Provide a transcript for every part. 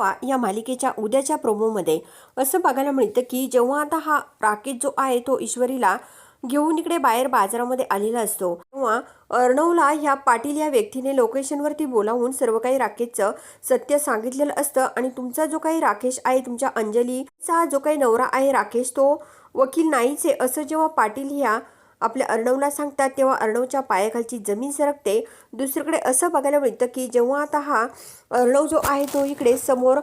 वा या मालिकेच्या उद्याच्या प्रोमोमध्ये. असं बघायला मिळतं की जेव्हा आता हा राकेश जो आहे तो ईश्वरीला घेऊन इकडे बाहेर बाजारामध्ये आलेला असतो तेव्हा अर्णवला ह्या पाटील या व्यक्तीने लोकेशनवरती बोलावून सर्व काही राकेशचं सत्य सांगितलेलं असतं आणि तुमचा जो काही राकेश आहे तुमच्या अंजलीचा जो काही नवरा आहे राकेश तो वकील नाहीच आहे. असं जेव्हा पाटील ह्या आपल्या अर्णवला सांगतात तेव्हा अर्णवच्या पायाखालची जमीन सरकते. दुसरीकडे असं बघायला मिळतं की जेव्हा आता हा अर्णव जो आहे तो इकडे समोर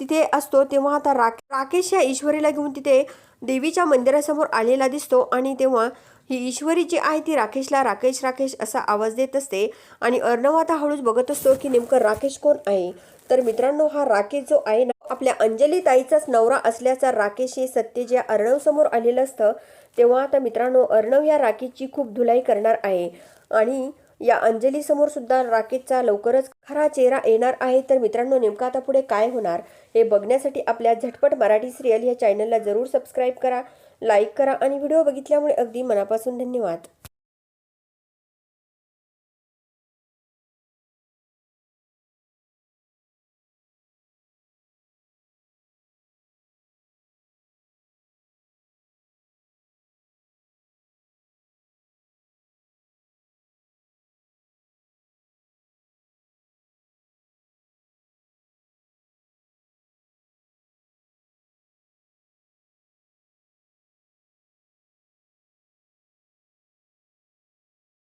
तिथे असतो तेव्हा आता राक राकेश या ईश्वरीला घेऊन तिथे देवीच्या मंदिरासमोर आलेला दिसतो आणि तेव्हा ही ईश्वरी जी आहे ती राकेशला राकेश राकेश असा आवाज देत असते. आणि अर्णव आता हळूच बघत असतो की नेमकं राकेश कोण आहे? तर मित्रांनो हा राकेश जो आहे ना आपल्या अंजली ताईचाच नवरा असल्याचा राकेश हे सत्य जे अर्णव समोर आलेलं असतं तेव्हा आता मित्रांनो अर्णव या राकेशची खूप धुलाई करणार आहे. आणि या अंजली समोर सुद्धा राकेशचा लवकरच खरा चेहरा येणार आहे. तर मित्रांनो नेमका आता पुढे काय होणार हे बघण्यासाठी आपल्या झटपट मराठी सिरियल या चॅनलला जरूर सबस्क्राईब करा लाईक करा आणि व्हिडिओ बघितल्यामुळे अगदी मनापासून धन्यवाद.